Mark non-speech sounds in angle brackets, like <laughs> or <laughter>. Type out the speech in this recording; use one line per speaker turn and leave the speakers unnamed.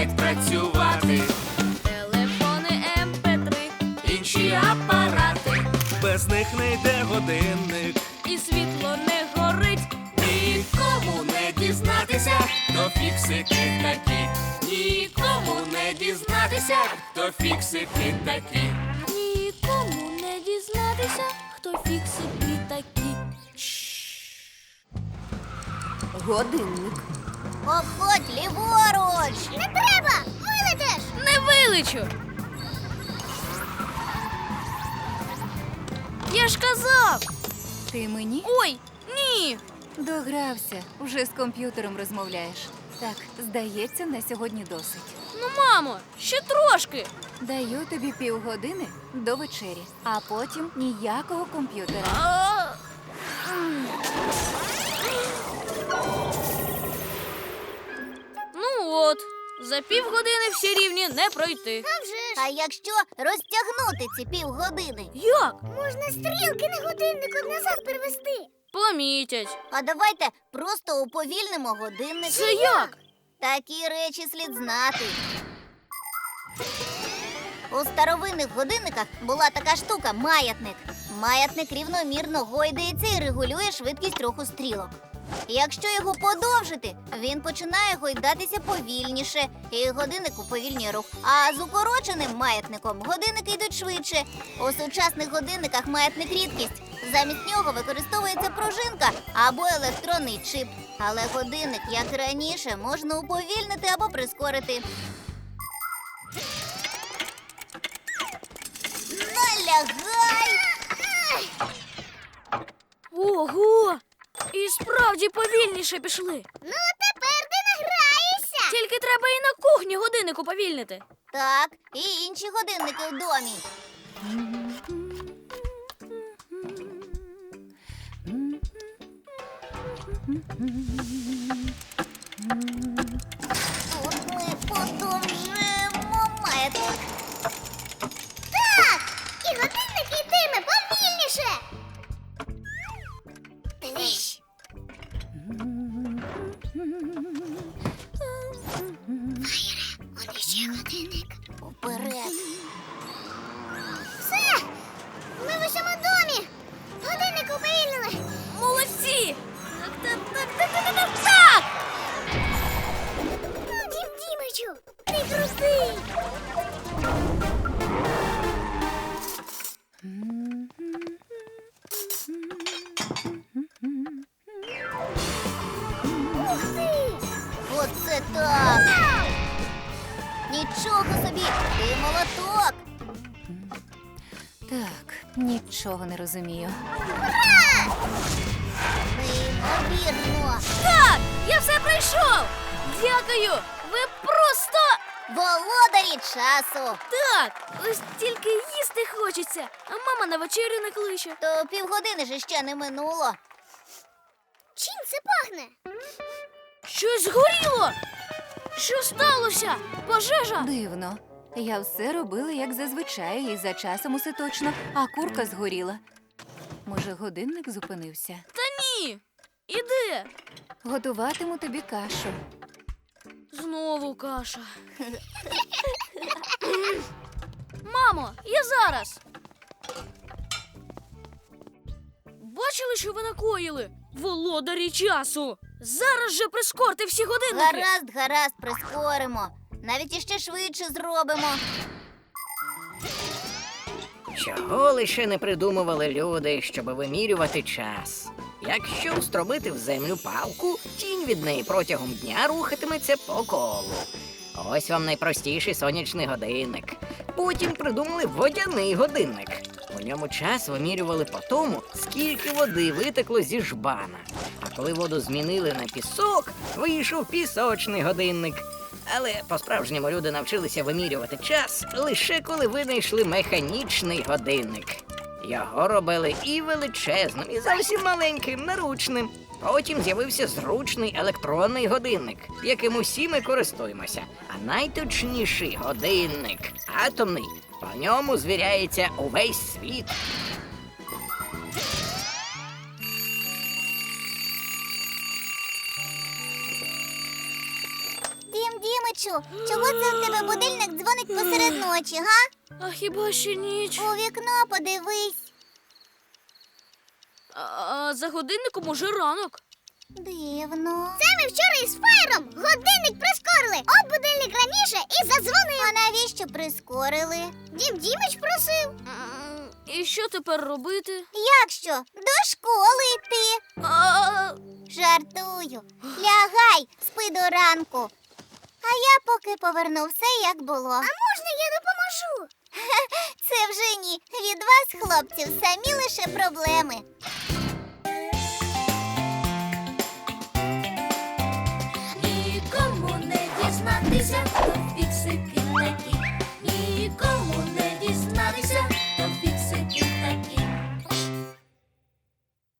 мусить працювати. Телефони МП3, інші апарати. Без них не йде годинник.
І світло не горить.
Нікому не дізнатися, то фіксики такі. Нікому не дізнатися, то фіксики такі.
Нікому не дізнатися, хто фіксики такі.
Годинник.
походь ліворуч! Не треба! Вилетиш!
Я ж казав.
Ти мені
Ой, ні.
догрався. Вже з комп'ютером розмовляєш. Так, здається, на сьогодні досить.
Ну, мамо, ще трошки.
Даю тобі півгодини до вечері, а потім ніякого комп'ютера.
За півгодини всі рівні не пройти.
А якщо розтягнути ці півгодини?
Як?
Можна стрілки на годиннику назад перевести.
Помітять.
А давайте просто уповільнимо годинник.
Це як?
Такі речі слід знати. У старовинних годинниках була така штука маятник. Маятник рівномірно гойдається і регулює швидкість руху стрілок. Якщо його подовжити, він починає гойдатися повільніше, і годинник уповільнює рух. А з укороченим маятником годинники йдуть швидше. У сучасних годинниках маятник рідкість. Замість нього використовується пружинка або електронний чип. Але годинник, як і раніше, можна уповільнити або прискорити. Налягай!
Ого! Справді повільніше пішли.
Ну, тепер ти награєшся.
Тільки треба і на кухні годиннику повільнити.
Так, і інші годинники в домі. Ух ти! Оце так! Нічого собі! Ти молоток!
Так, нічого не розумію.
Неймовірно!
Так! Я все пройшов! Дякую! Ви просто
Володарі часу!
так! Ось тільки їсти хочеться, а мама на вечерю не кличе.
То півгодини ж ще не минуло. Чим це пахне?
Щось згоріло! Що сталося? Пожежа?
Дивно. Я все робила як зазвичай, і за часом усе точно, а курка згоріла. Може, годинник зупинився?
Та ні! Іде!
Готуватиму тобі кашу.
Знову каша. <laughs> Мамо, я зараз. Бачили, що ви накоїли? Володарі часу! Зараз же прискорте всі годинники!
Гаразд, гаразд, прискоримо. Навіть іще швидше зробимо.
Чого лише не придумували люди, щоб вимірювати час. Якщо встромити в землю палку, тінь від неї протягом дня рухатиметься по колу. Ось вам найпростіший сонячний годинник. Потім придумали водяний годинник. У ньому час вимірювали по тому, скільки води витекло зі жбана. А коли воду змінили на пісок, вийшов пісочний годинник. Але по-справжньому люди навчилися вимірювати час лише коли винайшли механічний годинник. Його робили і величезним, і зовсім маленьким, наручним. Потім з'явився зручний електронний годинник, яким усі ми користуємося. А найточніший годинник атомний. По ньому звіряється увесь світ.
Дім чого це в тебе будильник дзвонить посеред ночі, га?
А хіба ще ніч?
У вікно подивись.
А за годинником уже ранок.
Дивно. Це ми вчора із Фаєром годинник прискорили. От будильник раніше і задзвонив. А навіщо прискорили? Дім Дімич просив.
М, І що тепер робити?
Як що? До школи йти.
А,
Жартую. Лягай, спи до ранку. А я поки поверну все, як було. А можна я допоможу? <laughs> Це вже ні. Від вас, хлопців, самі лише проблеми.